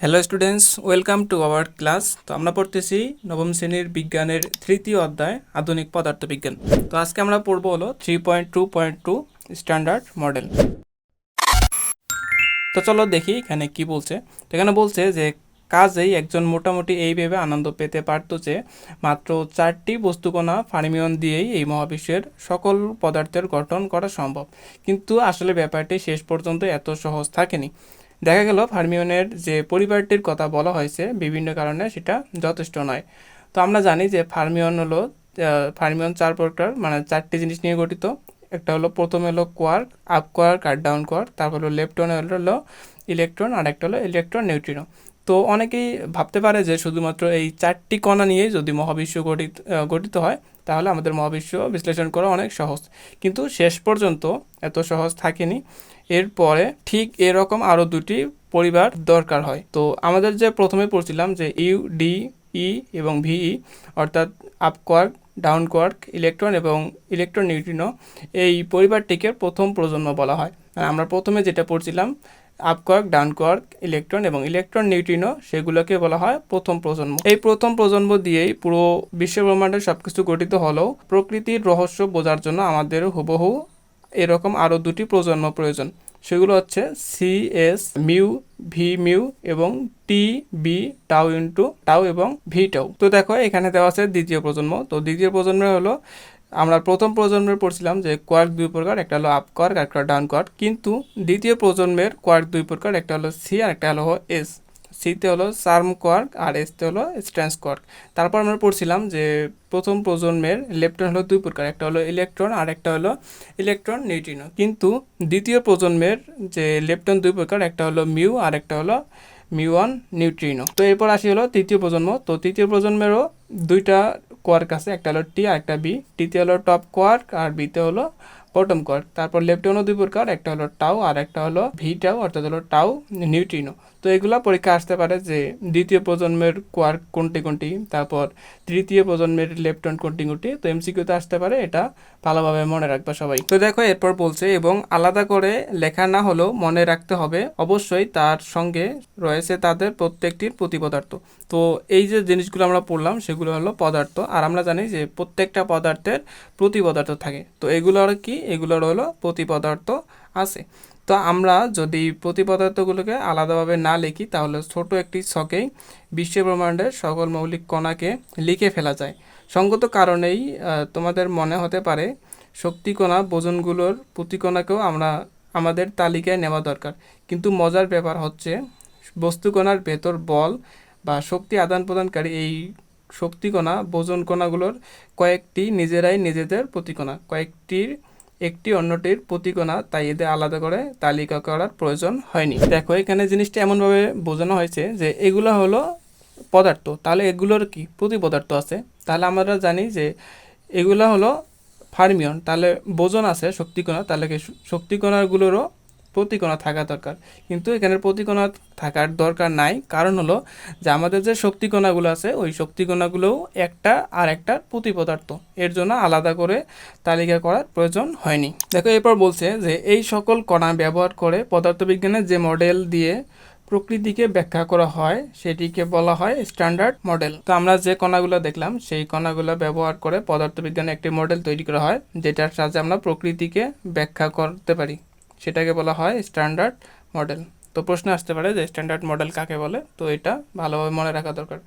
Hello students welcome to our class তো আমরা পড়তেছি নবম শ্রেণির বিজ্ঞানের তৃতীয় অধ্যায়, আধুনিক পদার্থবিজ্ঞান। তো আজকে আমরা পড়ব হলো three point two point two standard model তো চলো দেখি এখানে কি বলছে। তো এখানে বলছে যে কাজেই একজন মোটামুটি এই ভেবে আনন্দ পেতে পারত যে মাত্র চারটি বস্তুকণা ফার্মিয়ন দিয়েই এই মহাবিশ্বের সকল পদার্থের গঠন করা সম্ভব। কিন্তু আসলে ব্যাপারটি শেষ পর্যন্ত এত সহজ থাকেনি। দেখা গেল ফার্মিয়নের যে পরিবারটির কথা বলা হয়েছে বিভিন্ন কারণে সেটা যথেষ্ট নয়। তো আমরা জানি যে ফার্মিয়ন হলো আহ, ফার্মিয়ন চার প্রকার মানে চারটি জিনিস নিয়ে গঠিত। একটা হলো প্রথম হলো কোয়ার্ক আপ কোয়ার্ক আর ডাউন কোয়ার্ক। তারপর হলো লেপটন হলো ইলেকট্রন আর একটা হলো ইলেকট্রন নিউট্রিনো। তো অনেকেই ভাবতে পারে যে শুধুমাত্র এই চারটি কণা নিয়েই যদি মহাবিশ্ব গঠিত গঠিত হয় তাহলে আমাদের মহাবিশ্ব বিশ্লেষণ করা অনেক সহজ। কিন্তু শেষ পর্যন্ত এত সহজ থাকেনি। এরপরে ঠিক এরকম আরও দুটি পরিবার দরকার হয়। তো আমাদের যে প্রথমে পড়ছিলাম যে ইউ, ডি, ই এবং ভিই অর্থাৎ up quark down quark electron এবং ইলেকট্রন নিউট্রিনো এই পরিবারটিকে প্রথম প্রজন্ম বলা হয়। আমরা প্রথমে যেটা পড়ছিলাম up quark down quark electron এবং ইলেকট্রন নিউট্রিনো সেগুলোকে বলা হয় প্রথম প্রজন্ম। এই প্রথম প্রজন্ম দিয়েই পুরো বিশ্বব্রহ্মাণ্ডের সব কিছু গঠিত হলেও প্রকৃতির রহস্য বোঝার জন্য আমাদের হুবহু এরকম আরও দুটি প্রজন্ম প্রয়োজন। সেগুলো হচ্ছে c s mu v mu এবং t b tau into tau এবং ভি টাউ তো দেখো, এখানে দেওয়া আছে দ্বিতীয় প্রজন্ম। তো দ্বিতীয় প্রজন্মের হলো, আমরা প্রথম প্রজন্মের পড়ছিলাম যে কোয়ার্ক দুই প্রকার, একটা হলো আপ কোয়ার্ক একটা ডাউন কোয়ার্ক কিন্তু দ্বিতীয় প্রজন্মের কোয়ার্ক দুই প্রকার, একটা হলো সি আর একটা হলো এস সিতে হলো সার্ম কোয়ার্ক আর এসতে হলো স্ট্যান্স কোয়ার্ক। তারপর আমরা পড়ছিলাম যে প্রথম প্রজন্মের লেপটন হলো দুই প্রকার, একটা হলো ইলেকট্রন আর একটা হলো ইলেকট্রন নিউট্রিনো। কিন্তু দ্বিতীয় প্রজন্মের যে লেপটন দুই প্রকার, একটা হলো মিউ আর একটা হলো মিউন নিউট্রিনো। তো এরপর আসি হলো তৃতীয় প্রজন্ম। তো তৃতীয় প্রজন্মেরও দুইটা কোয়ার্ক আছে, একটা হলো টি আর একটা বি টিতে হলো টপ কোয়ার্ক আর বিতে হলো বটম কোয়ার্ক তারপর লেপটনও দুই প্রকার, একটা হলো টাউ আর একটা হলো ভি টাউ অর্থাৎ হলো টাউ নিউট্রিনো তো এগুলো পরীক্ষা আসতে পারে যে দ্বিতীয় প্রজন্মের কোয়ার্ক কোনটি কোনটি, তারপর তৃতীয় প্রজন্মের লেপটন কোনটি কোনটি, তো এমসিকিউতে আসতে পারে, এটা ভালোভাবে মনে রাখবে সবাই। তো দেখো এরপর বলছে এবং আলাদা করে লেখা না হলেও মনে রাখতে হবে, অবশ্যই তার সঙ্গে রয়েছে তাদের প্রত্যেকটির প্রতিপদার্থ। তো এই যে জিনিসগুলো আমরা পড়লাম, সেগুলো হলো পদার্থ, আর আমরা জানি যে প্রত্যেকটা পদার্থের প্রতিপদার্থ থাকে। তো এগুলো আর কি এগুলোর হলো প্রতিপদার্থ আছে। তো আমরা যদি প্রতিপদার্থগুলোকে আলাদাভাবে না লিখি, তাহলে ছোট একটি ছকেই বিশ্ব ব্রহ্মাণ্ডের সকল মৌলিক কণাকে লিখে ফেলা যায়। সঙ্গত কারণেই তোমাদের মনে হতে পারে শক্তিকণা বোজনগুলোর প্রতিকণাকেও আমরা আমাদের তালিকায় নেওয়া দরকার। কিন্তু মজার ব্যাপার হচ্ছে বস্তুকণার ভেতর বল বা শক্তি আদান প্রদানকারী এই শক্তিকণা বোজন কণাগুলোর কয়েকটি নিজেরাই নিজেদের প্রতিকণা, কয়েকটির একটি অন্যটির প্রতিকণা তাই এদের আলাদা করে তালিকা করার প্রয়োজন হয়নি। দেখো, এখানে জিনিসটা এমনভাবে বোঝানো হয়েছে যে এগুলো হলো পদার্থ। তাহলে এগুলোর কি প্রতি পদার্থ আছে? তাহলে আমরা জানি যে এগুলো হলো ফার্মিয়ন। তাহলে বোজন আছে শক্তিকণা। তাহলে শক্তিকণাগুলোরও প্রতিকণা থাকা দরকার। কিন্তু এখানে প্রতিকণা থাকার দরকার নাই। কারণ হলো যে আমাদের যে শক্তিকণাগুলো আছে, ওই শক্তিকণাগুলোও একটা আর একটা প্রতি পদার্থ এর জন্য আলাদা করে তালিকা করার প্রয়োজন হয়নি। দেখো, এরপর বলছে যে এই সকল কণা ব্যবহার করে পদার্থবিজ্ঞানের যে মডেল দিয়ে প্রকৃতিকে ব্যাখ্যা করা হয়, সেটিকে বলা হয় স্ট্যান্ডার্ড মডেল। তো আমরা যে কণাগুলো দেখলাম, সেই কণাগুলো ব্যবহার করে পদার্থবিজ্ঞানে একটি মডেল তৈরি করা হয়, যেটার সাহায্যে আমরা প্রকৃতিকে ব্যাখ্যা করতে পারি। সেটাকে বলা হয় স্ট্যান্ডার্ড মডেল তো প্রশ্ন আসতে পারে যে স্ট্যান্ডার্ড মডেল কাকে বলে? তো এটা ভালোভাবে মনে রাখা দরকার।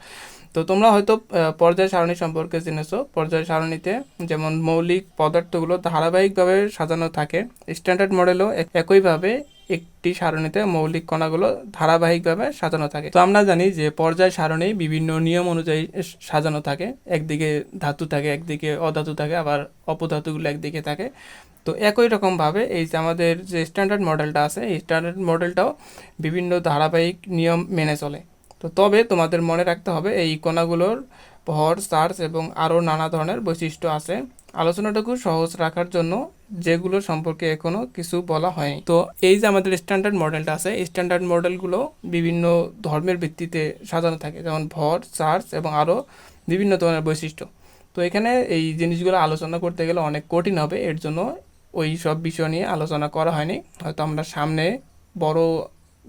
তো তোমরা হয়তো পর্যায় সারণী সম্পর্কে জেনেছো। পর্যায় সারণীতে যেমন মৌলিক পদার্থগুলো ধারাবাহিকভাবে সাজানো থাকে স্ট্যান্ডার্ড মডেলও এক- একইভাবে একটি সারণীতে মৌলিক কণাগুলো ধারাবাহিকভাবে সাজানো থাকে। তো আমরা জানি যে পর্যায় সারণী বিভিন্ন নিয়ম অনুযায়ী সাজানো থাকে। একদিকে ধাতু থাকে, একদিকে অধাতু থাকে, আবার অপধাতুগুলো একদিকে থাকে। তো একই রকমভাবে এই যে আমাদের যে স্ট্যান্ডার্ড মডেলটা আছে, এই স্ট্যান্ডার্ড মডেলটাও বিভিন্ন ধারাবাহিক নিয়ম মেনে চলে। তো তবে তোমাদের মনে রাখতে হবে, এই কণাগুলোর ভর চার্জ এবং আরও নানা ধরনের বৈশিষ্ট্য আছে। আলোচনাটুকু সহজ রাখার জন্য যেগুলো সম্পর্কে এখনও কিছু বলা হয়নি। তো এই যে আমাদের স্ট্যান্ডার্ড মডেলটা আছে স্ট্যান্ডার্ড মডেলগুলো বিভিন্ন ধর্মের ভিত্তিতে সাজানো থাকে, যেমন ভর চার্জ এবং আরও বিভিন্ন ধরনের বৈশিষ্ট্য। তো এখানে এই জিনিসগুলো আলোচনা করতে গেলে অনেক কঠিন হবে, এর জন্য ওই সব বিষয় নিয়ে আলোচনা করা হয়নি। হয়তো আমরা সামনে বড়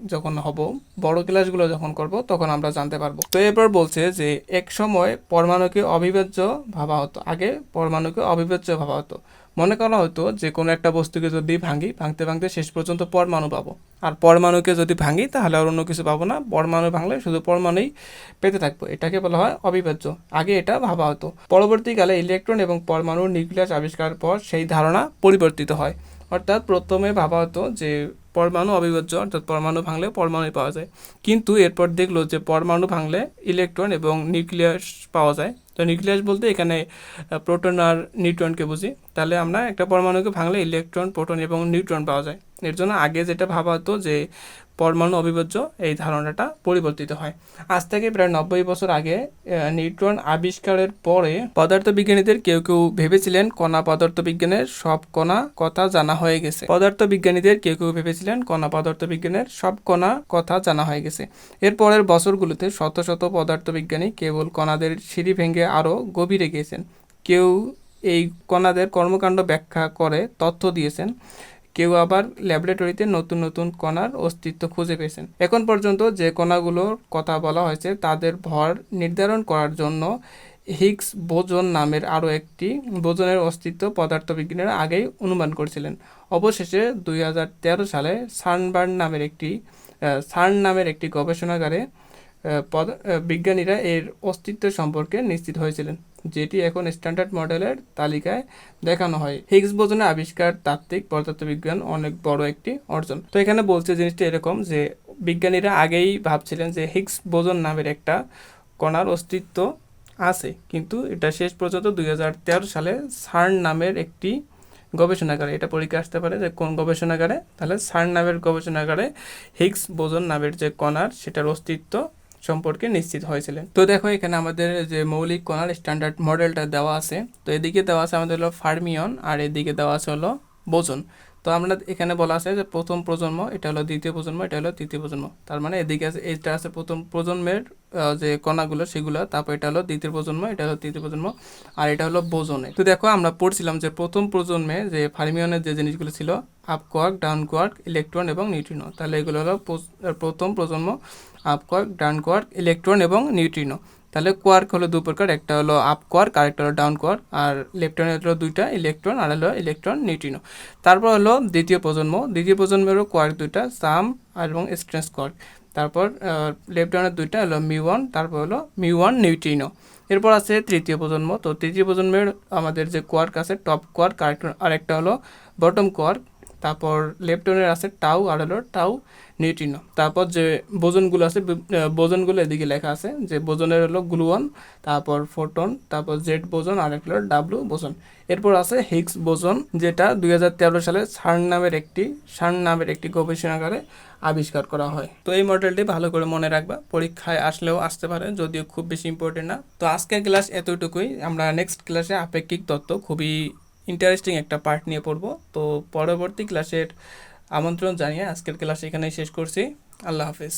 যখন হব, বড় ক্লাসগুলো যখন করব, তখন আমরা জানতে পারব। তো এরপর বলছে যে, এক সময় পরমাণুকে অবিভাজ্য ভাবা হতো। আগে পরমাণুকে অবিভাজ্য ভাবা হতো। মনে করা হতো যে কোনো একটা বস্তুকে যদি ভাঙি, ভাঙতে ভাঙতে শেষ পর্যন্ত পরমাণু পাবো। আর পরমাণুকে যদি ভাঙি, তাহলে আর অন্য কিছু পাবো না। পরমাণু ভাঙলে শুধু পরমাণুই পেতে থাকব। এটাকে বলা হয় অবিভাজ্য। আগে এটা ভাবা হতো। পরবর্তীকালে ইলেকট্রন এবং পরমাণুর নিউক্লিয়াস আবিষ্কারের পর সেই ধারণা পরিবর্তিত হয়। অর্থাৎ প্রথমে ভাবা হতো যে পরমাণু অবিভাজ্য, অর্থাৎ পরমাণু ভাঙলে পরমাণু পাওয়া যায়। কিন্তু এরপর দেখল যে পরমাণু ভাঙলে ইলেকট্রন এবং নিউক্লিয়াস পাওয়া যায়। তো নিউক্লিয়াস বলতে এখানে প্রোটন আর নিউট্রনকে বুঝি। তাহলে আমরা একটা পরমাণুকে ভাঙলে ইলেকট্রন, প্রোটন এবং নিউট্রন পাওয়া যায়। এর জন্য আগে যেটা ভাবা হতো যে পরমাণু অবিভাজ্য, এই ধারণাটা পরিবর্তিত হয়। আজ থেকে প্রায় নব্বই বছর আগে নিউট্রন আবিষ্কারের পরে পদার্থবিজ্ঞানীদের কেউ কেউ ভেবেছিলেন কণা পদার্থবিজ্ঞানের সব কণা কথা জানা হয়ে গেছে। পদার্থবিজ্ঞানীদের কেউ কেউ ভেবেছিলেন কণা পদার্থবিজ্ঞানের সব কণা কথা জানা হয়ে গেছে। এর পরের বছরগুলোতে শত শত পদার্থবিজ্ঞানী কেবল কণাদের সিঁড়ি ভেঙে আরও গভীরে গিয়েছেন। কেউ এই কণাদের কর্মকাণ্ড ব্যাখ্যা করে তথ্য দিয়েছেন। কেউ আবার ল্যাবরেটরিতে নতুন নতুন কণার অস্তিত্ব খুঁজে পেয়েছেন। এখন পর্যন্ত যে কণাগুলোর কথা বলা হয়েছে, তাদের ভর নির্ধারণ করার জন্য হিগস বোজন নামের আরও একটি বোজনের অস্তিত্ব পদার্থবিজ্ঞানীরা আগেই অনুমান করেছিলেন। অবশেষে দুই হাজার তেরো সালে সানবার্ন নামের একটি সার্ন নামের একটি গবেষণাগারে বিজ্ঞানীরা এর অস্তিত্ব সম্পর্কে নিশ্চিত হয়েছিলেন। যেটি এখন স্ট্যান্ডার্ড মডেলের তালিকায় দেখানো হয়। হিগস বোজনের আবিষ্কার তাত্ত্বিক, পদার্থবিজ্ঞান অনেক বড় একটি অর্জন। তো এখানে বলছে জিনিসটা এরকম যে, বিজ্ঞানীরা আগেই ভাবছিলেন যে হিগস বোজন নামের একটা কণার অস্তিত্ব আছে। কিন্তু এটা শেষ পর্যন্ত দুই হাজার তেরো সালে সার্ন নামের একটি গবেষণাগারে, এটা পরীক্ষা আসতে পারে যে কোন গবেষণাগারে? তাহলে সার্ন নামের গবেষণাগারে হিগস বোজন নামের যে কণার, সেটার অস্তিত্ব সম্পর্কে নিশ্চিত হয়েছিলেন। তো দেখো, এখানে আমাদের যে মৌলিক কণার স্ট্যান্ডার্ড মডেলটা দেওয়া আছে। তো এদিকে দেওয়া আছে আমাদের হলো ফার্মিয়ন, আর এদিকে দেওয়া আছে হলো বোজন তো আমরা এখানে বলা আছে যে প্রথম প্রজন্ম, এটা হলো দ্বিতীয় প্রজন্ম, এটা হলো তৃতীয় প্রজন্ম। তার মানে এদিকে আছে, এটা আছে প্রথম প্রজন্মের যে কণাগুলো, সেগুলো, তারপর এটা হলো দ্বিতীয় প্রজন্ম, এটা হলো তৃতীয় প্রজন্ম, আর এটা হলো বোজনে। তো দেখো, আমরা পড়ছিলাম যে প্রথম প্রজন্মে যে ফার্মিয়নের যে জিনিসগুলো ছিল up quark down quark electron এবং নিউট্রিনো, তাহলে এগুলো হলো প্রথম প্রজন্ম up quark down quark electron এবং নিউট্রিনো। তাহলে কোয়ার্ক হলো দু প্রকার, একটা হলো আপ কোয়ার্ক আর একটা হলো ডাউন কোয়ার্ক আর লেফটনের হলো দুইটা ইলেকট্রন আর হলো ইলেকট্রন নিউট্রিনো তারপর হলো দ্বিতীয় প্রজন্ম, দ্বিতীয় প্রজন্মেরও কোয়ার্ক দুইটা সাম এবং স্ট্রেন্স কোয়ার্ক তারপর লেফটনের দুইটা হলো মিউ ওয়ান তারপর হলো মিউ ওয়ান নিউট্রিনো এরপর আছে তৃতীয় প্রজন্ম, তো তৃতীয় প্রজন্মের আমাদের যে কোয়ার্ক আছে টপ কোয়ার্ক আর একটা হলো বটম কোয়ার্ক তারপর লেফটনের আছে টাউ আর টাউ নিউট্রিনো তারপর যে বোজনগুলো আছে বোজনগুলো এদিকে লেখা আছে, যে বোজনের হলো গ্লুয়ন তারপর ফোটন তারপর জেড বোজন আর একটা হলো ডাব্লু বোজন এরপর আছে হিগস বোজন যেটা দুই হাজার তেরো সালে সার্ন নামের একটি, সার্ন নামের একটি গবেষণাগারে আবিষ্কার করা হয়। তো এই মডেলটি ভালো করে মনে রাখবা, পরীক্ষায় আসলেও আসতে পারে, যদিও খুব বেশি ইম্পর্টেন্ট না। তো আজকের ক্লাস এতটুকুই, আমরা নেক্সট ক্লাসে আপেক্ষিক তত্ত্ব খুবই ইন্টারেস্টিং একটা পার্ট নিয়ে পড়ব। তো পরবর্তী ক্লাসের আমন্ত্রণ জানিয়ে আজকের ক্লাস এখানেই শেষ করছি। আল্লাহ হাফেজ।